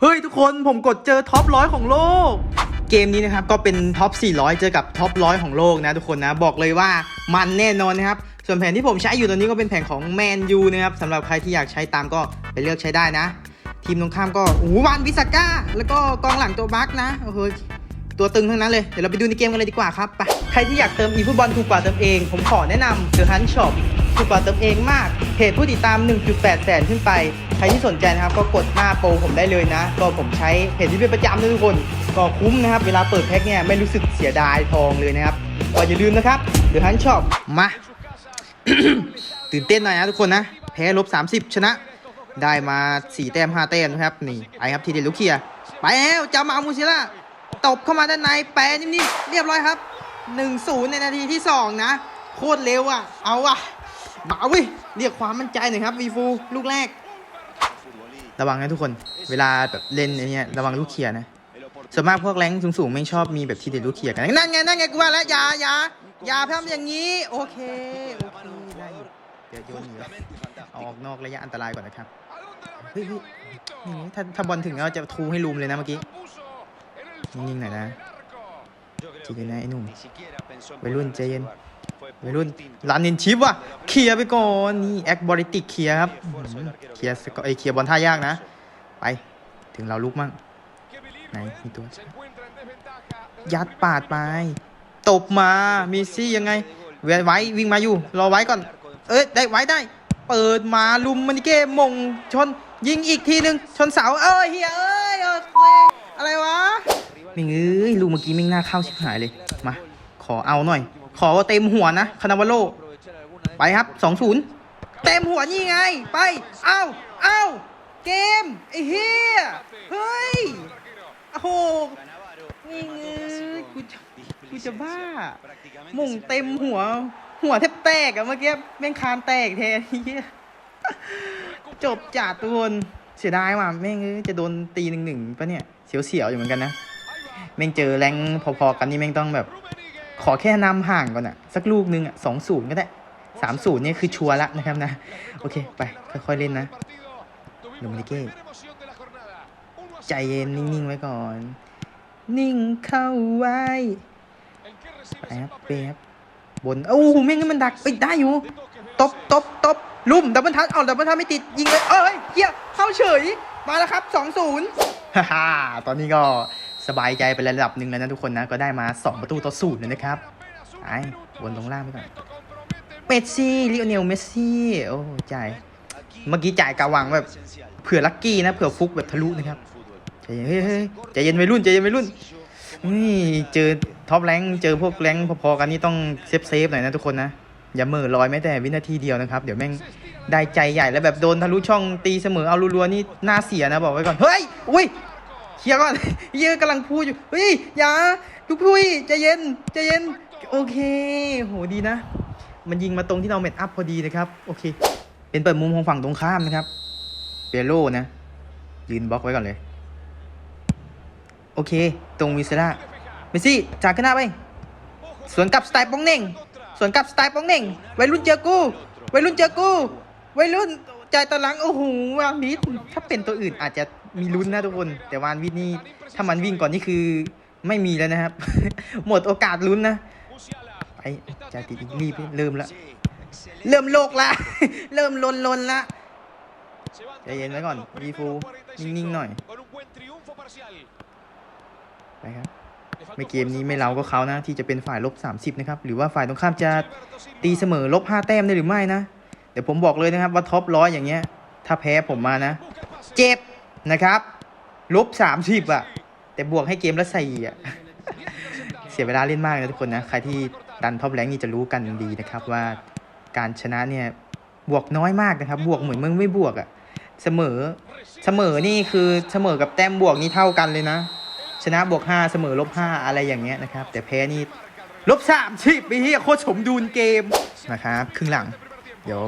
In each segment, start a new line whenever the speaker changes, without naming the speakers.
เฮ้ยทุกคนผมกดเจอท็อปร้อยของโลก เกมนี้นะครับก็เป็นท็อป 400 เจอกับท็อปร้อยของโลกนะทุกคนนะบอกเลยว่ามันแน่นอนนะครับ ส่วนแผนที่ผมใช้อยู่ตอนนี้ก็เป็นแผนของแมนยูนะครับสำหรับใครที่อยากใช้ตามก็ไปเลือกใช้ได้นะ ทีมตรงข้ามก็โอ้หวานวิสก้า แล้วก็กองหลังตัวบัคนะโอ้โหตัวตึงทั้งนั้นเลย เดี๋ยวเราไปดูในเกมกันเลยดีกว่าครับไปใครที่อยากเติมอีฟุตบอลถูกกว่าเติมเอง ผมขอแนะนำ The Hunt Shop ถูกกว่าเติมเองมาก เพจผู้ติดตาม 1.8 แสนขึ้นไป ใครที่สนใจนะครับ ก็กดหน้าโปรผมได้เลยนะ ก็ผมใช้เพจที่เป็นประจำนะทุกคน ก็คุ้มนะครับ เวลาเปิดแพ็คเนี่ยไม่รู้สึกเสียดายทองเลยนะครับ ก็อย่าลืมนะครับ The Hunt Shop มา ตื่นเต้นหน่อยนะทุกคนนะ แพ้ลบ 30 ชนะ ได้มา 4 แต้ม 5 แต้มนะครับ นี่ไปครับทีเด็ดลูกเคียไปแล้วจามามูซิล่าตบเข้ามาด้านในแปนิ่มๆเรียบร้อยครับ1-0ในนาทีที่ 2 นะ โคตรเร็วอะ เอาอะมาว้ย เรียกความมั่นใจหน่อยครับวีฟูลูกแรก ระวังนะทุกคน เวลาแบบเล่นไอ้เนี่ยระวังลูกเคียร์นะส่วนมากพวกแรงสูงๆไม่ชอบมีแบบทีเด็ดลูกเคียร์กันนั่นไงนั่นไงกูว่าแล้วอย่าอย่าอย่าทำอย่างนี้ โอเคโอเคได้เดี๋ยวโยนหนีเอาออกนอกระยะอันตรายก่อนนะครับเฮ้ยนี่ถ้าถ้าบอลถึงเราจะทูให้ลุมเลยนะเมื่อกี้นิ่งๆหน่อยนะจริงเลยนะไอ้หนุ่มวัยรุ่นใจเย็น วัยรุ่นลานินชิปว่ะเคลียร์ไปก่อนนี่แอคบอลิติกเคลียร์ครับเคลียร์สกอไอเคลียร์บอลท่ายากนะ ไปถึงเราลุกมั่งไหนมีตัวยัดปาดไปตบมามีซี่ยังไงเวียนไว้วิ่งมาอยู่ รอไว้ก่อน เอ้ยได้ไว้ได้ เปิดมาลุมมันิเก้มงชนยิงอีกทีหนึ่งชนเสาเอ้ยเฮียเอ้ยเอ้ยอะไรวะมิงเอ้ยลูกเมื่อกี้มิงหน้าเข้าชิบหายเลยมาขอเอาหน่อย ขอเต็มหัวนะคานาวาโลไปครับสองศูนย์เต็มหัวนี่ไง ไปเอ้าเอ้าเกมไอ้เฮียเฮ้ยโอ้โหนี่เงยกูจะกูจะบ้ามุ่งเต็มหัว หัวแทบแตกอะเมื่อกี้แม่งคานแตกแทนเฮียจบจัดทุกคนเสียดายว่ะแม่งจะโดนตีหนึ่งหนึ่งปะเนี่ยเสียวๆอยู่เหมือนกันนะแม่งเจอแรงพอๆกันนี่แม่งต้องแบบ ขอแค่นำห่างก่อนอะสักลูกนึงอะสองศูนย์ก็ได้สามศูนย์เนี่ยคือชัวร์ละนะครับนะ โอเค ไป ค่อยๆเล่นนะโดมินิเก้ใจเย็นนิ่งๆไว้ก่อน นิ่งเข้าไว้ไปครับเปครับบนโอ้โหแม่งมันดักไปได้อยู่ตบตบตบลุ่มดับเบิลทัชเอาดับเบิลทัชไม่ติดยิงเลยเอ้ยเฮียเข้าเฉยมาแล้วครับ2-0ฮ่าฮ่าตอนนี้ก็ สบายใจไประดับหนึ่งแล้วนะทุกคนนะ ก็ได้มา 2 ประตูต่อศูนย์เลยนะครับไอ้วนตรงล่างไปก่อนเมสซี่ลิโอเนลเมสซี่โอ้จ่ายเมื่อกี้จ่ายกาวังแบบเผื่อลักกี้นะเผื่อฟุกแบบทะลุนะครับใจเย็นเฮ้ยใจเย็นวัยรุ่นใจเย็นวัยรุ่นนี่เจอท็อปแรงเจอพวกแรงพอๆกันนี่ต้องเซฟเซฟหน่อยนะทุกคนนะอย่าเหม่อลอยแม้แต่วินาทีเดียวนะครับ เดี๋ยวแม่งได้ใจใหญ่แล้วแบบโดนทะลุช่องตีเสมอเอารัวๆนี่น่าเสียนะบอกไว้ก่อน เฮ้ย อุ้ย เคลียร์ก่อนเยอะกำลังพูดอยู่เฮ้ยอย่าทุกพุยใจเย็นใจเย็นโอเคโหดีนะ มันยิงมาตรงที่เราเม็ดอัพพอดีนะครับโอเค เป็นเปิดมุมของฝั่งตรงข้ามนะครับเปโลนะ ยืนบล็อกไว้ก่อนเลย โอเค ตรงวิเซล่าเมซี่จากขึ้นหน้าไปสวนกลับสไตล์ป้องเน่งสวนกลับสไตล์ป้องเน่งวัยรุ่นเจอกูวัยรุ่นเจอกูวัยรุ่นใจตอนหลังโอ้โหวานวิทถ้าเป็นตัวอื่นอาจจะ มีลุ้นนะทุกคน แต่วานวิทนี่ถ้ามันวิ่งก่อนนี่คือไม่มีแล้วนะครับ หมดโอกาสลุ้นนะไปจาติดอีกรีบเริ่มละเริ่มโลกละเริ่มลนลนละใจเย็นไว้ก่อนวีฟูนิ่งๆหน่อยไปครับไม่เกมนี้ไม่เราก็เขานะ ที่จะเป็นฝ่ายลบ 30 นะครับ หรือว่าฝ่ายตรงข้ามจะตีเสมอลบ 5 แต้มได้หรือไม่นะ เดี๋ยวผมบอกเลยนะครับว่าท็อปร้อยอย่างเงี้ย ถ้าแพ้ผมมานะ เจ็บ นะครับลบ30อะ แต่บวกให้เกมละสี่อะ เสียเวลาเล่นมากนะทุกคนนะ ใครที่ดันท็อปแรงนี่จะรู้กันดีนะครับว่าการชนะเนี่ย บวกน้อยมากนะครับ บวกเหมือนมึงไม่บวกอะ่ะ เสมอ เสมอนี่คือเสมอกับแต้มบวกนี่เท่ากันเลยนะ ชนะบวกห้าเสมอลบห้าอะไรอย่างเงี้ยนะครับ แต่แพ้นี่ลบสามสิบไปเฮียโคตรสมดุลเกมนะครับ ครึ่งหลัง เดี๋ยว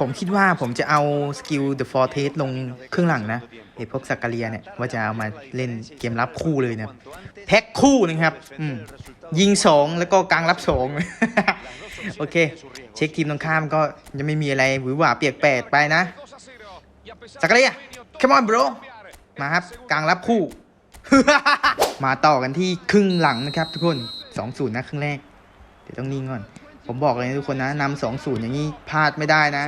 ผมคิดว่าผมจะเอาสกิล The f o r t e s ลงเครึ่องหลังนะไอพวกสักกาเรียเนี่ย ว่าจะเอามาเล่นเกมรับคู่เลยนะแพ็คคู่นะครับอืมยิงสองแล้วก็กลางรับสองโอเค เช็คทีมตรงข้ามก็ยังไม่มีอะไรหวือหวาเปียกแปดไปนะสักกาเรีย come on bro มาครับกลางรับคู่ มาต่อกันที่ครึ่งหลังนะครับทุกคน 2-0นะครึ่งแรก เดี๋ยวต้องนิ่งก่อน ผมบอกเลยทุกคนนะนำ2-0อย่างนี้พลาดไม่ได้นะ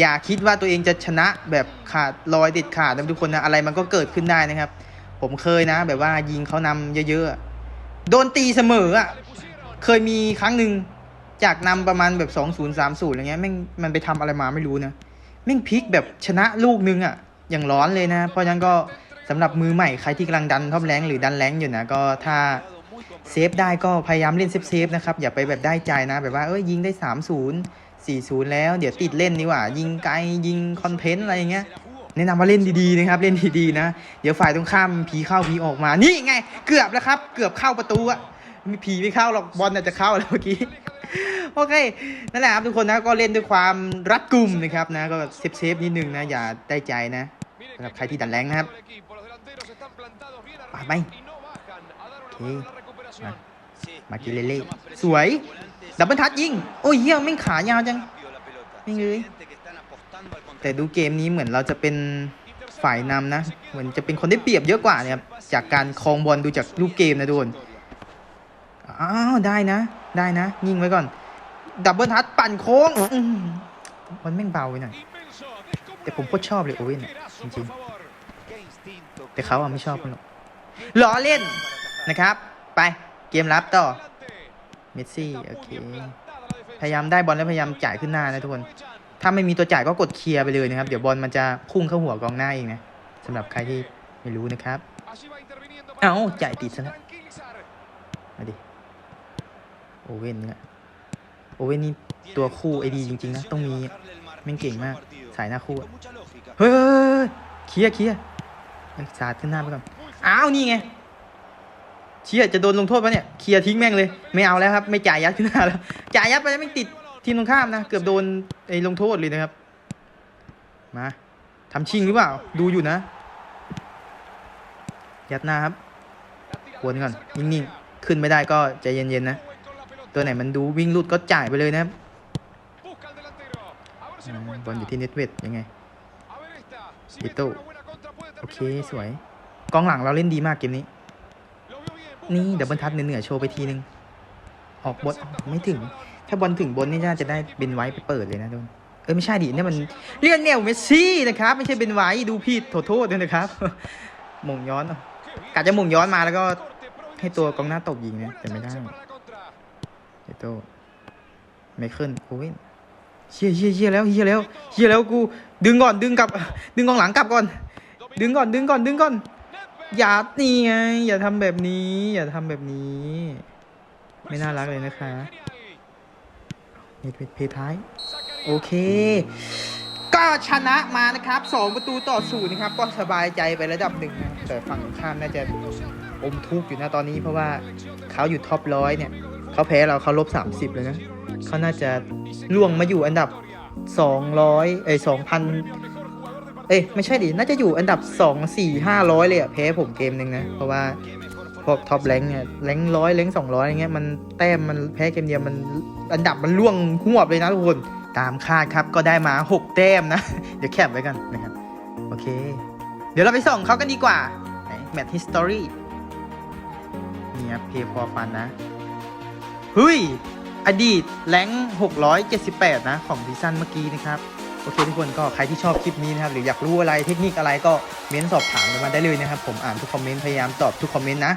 อย่าคิดว่าตัวเองจะชนะแบบขาดลอยติดขาดนะทุกคนนะอะไรมันก็เกิดขึ้นได้นะครับ ผมเคยนะ แบบว่ายิงเขานำเยอะๆโดนตีเสมออะเคยมีครั้งหนึ่งจากนำประมาณแบบ2-0 3-0อะไรเงี้ยแม่งมันไปทำอะไรมาไม่รู้นะแม่งพลิกแบบชนะลูกนึงอะอย่างร้อนเลยนะ เพราะฉะนั้นก็สำหรับมือใหม่ใครที่กำลังดันท็อปแรงหรือดันแรงอยู่นะก็ถ้า เซฟได้ก็พยายามเล่นเซฟเซฟนะครับ อย่าไปแบบได้ใจนะ แบบว่าเอ้ยยิงได้ 3-0 4-0 แล้ว เดี๋ยวติดเล่นดีกว่า ยิงไกลยิงคอนเทนต์อะไรอย่างเงี้ยแนะนำว่าเล่นดีๆนะครับ เล่นดีๆนะ เดี๋ยวฝ่ายตรงข้ามผีเข้าผีออกมา นี่ไง เกือบแล้วครับ เกือบเข้าประตูอะมีผีไม่เข้าหรอกบอลน่าจะเข้าแล้วเมื่อกี้โอเคนั่นแหละครับทุกคนนะก็เล่นด้วยความรัดกุมนะครับนะก็เซฟเซฟนิดนึงนะอย่าได้ใจนะสำหรับใครที่ดันแรงนะครับปไปโอเค มามากิเลเล่สวย ดับเบิลทัชยิง โอ้ยเหี้ยแม่งขายาวจังไม่เลยแต่ดูเกมนี้เหมือนเราจะเป็นฝ่ายนำนะ เหมือนจะเป็นคนได้เปรียบเยอะกว่าเนี่ยครับจากการครองบอลดูจากรูปเกมนะทุกคนอ้าวได้นะ ได้นะ ยิงไว้ก่อน ดับเบิลทัชปั่นโค้งอื้อหือมันแม่งเบาไปหน่อยแต่ผมโคตรชอบเลยโอเว่นอะจริงๆแต่เขาอะไม่ชอบมันหรอกล้อเล่นนะครับ ไปเกมรับต่อเมสซี่โอเคพยายามได้บอลแล้วพยายามจ่ายขึ้นหน้านะทุกคน ถ้าไม่มีตัวจ่ายก็กดเคลียร์ไปเลยนะครับ เดี๋ยวบอลมันจะพุ่งเข้าหัวกองหน้าเองนะสำหรับใครที่ไม่รู้นะครับ เอ้าจ่ายติดซะแล้วมาดิโอเว่นเนี่ยโอเว่นนี่ตัวคู่ไอดีจริงๆนะต้องมีแม่งเก่งมาก สายหน้าคู่เฮ้ยเคลียร์เคลียร์สาดขึ้นหน้าไปก่อนอ้าวนี่ไง เชียจะโดนลงโทษปะเนี่ยเคลียร์ทิ้งแม่งเลย ไม่เอาแล้วครับ ไม่จ่ายยัดขึ้นหน้าแล้วจ่ายยัดไปแล้วไม่ติดทีมตรงข้ามนะ เกือบโดนไอ้ลงโทษเลยนะครับ มาทำชิงหรือเปล่า ดูอยู่นะ ยัดหน้าครับวนก่อนนิ่งๆขึ้นไม่ได้ก็ใจเย็นๆนะ ตัวไหนมันดูวิ่งลุดก็จ่ายไปเลยนะครับอ่าบอลอยู่ที่เน็ตเวทยังไง
วิโต
โอเค สวย กองหลังเราเล่นดีมากเกมนี้ นี่ดับเบิลทัชเหนือโชว์ไปทีนึง ออกบนไม่ถึง ถ้าบอลถึงบนนี่น่าจะได้เบนไว้ไปเปิดเลยนะโดนเออไม่ใช่ดิเนี่ยมันเลียนเนลเมสซี่นะครับ ไม่ใช่เบนไว้ดูผิดโทษโทษด้วยนะครับหม่งย้อนเอากะจะหม่งย้อนมาแล้วก็ให้ตัวกองหน้าตบยิงเนี่ยแต่ไม่ได้เดโตไม่ขึ้นโอเว่นเชี่ยเชี่ยเชี่ยแล้วเชี่ยแล้วเชี่ยแล้วกู ดึงก่อนดึงกลับ ดึงกองหลังกลับก่อน ดึงก่อนดึงก่อนดึงก่อน อย่านี่ไงอย่าทำแบบนี้ อย่าทำแบบนี้ ไม่น่ารักเลยนะคะเน็ตเพย์ท้าย โอเค ก็ชนะมานะครับ2ประตูต่อศูนย์นะครับ ก็สบายใจไประดับหนึ่งนะแต่ฝั่งข้ามน่าจะอมทุกข์อยู่นะตอนนี้เพราะว่าเขาอยู่ท็อปร้อยเนี่ยเขาแพ้เราเขาลบ30เลยนะเขาน่าจะล่วงมาอยู่อันดับ200เอ้ย2,000 เอ้ยไม่ใช่ดิ น่าจะอยู่อันดับ 2 4 500 เลยอะแพ้ผมเกมหนึ่งนะ เพราะว่าพวกท็อปแรงเนี่ยแรงร้อยแรงสองร้อยอย่างเงี้ยมันแต้มมันแพ้เกมเดียวมันอันดับมันล่วงหวบเลยนะทุกคน ตามคาดครับก็ได้มา 6 แต้มนะ เดี๋ยวแคปไว้กันนะครับ โอเค เดี๋ยวเราไปส่องเขากันดีกว่าแมทฮิสตอรี่นี่ครับเพย์ฟอร์ฟันนะเฮ้ยอดีตแรง678 นะ ของซีซั่นเมื่อกี้นะครับ โอเคทุกคนก็ใครที่ชอบคลิปนี้นะครับหรืออยากรู้อะไรเทคนิคอะไรก็เม้นสอบถามกันมาได้เลยนะครับผมอ่านทุกคอมเมนต์พยายามตอบทุกคอมเมนต์นะ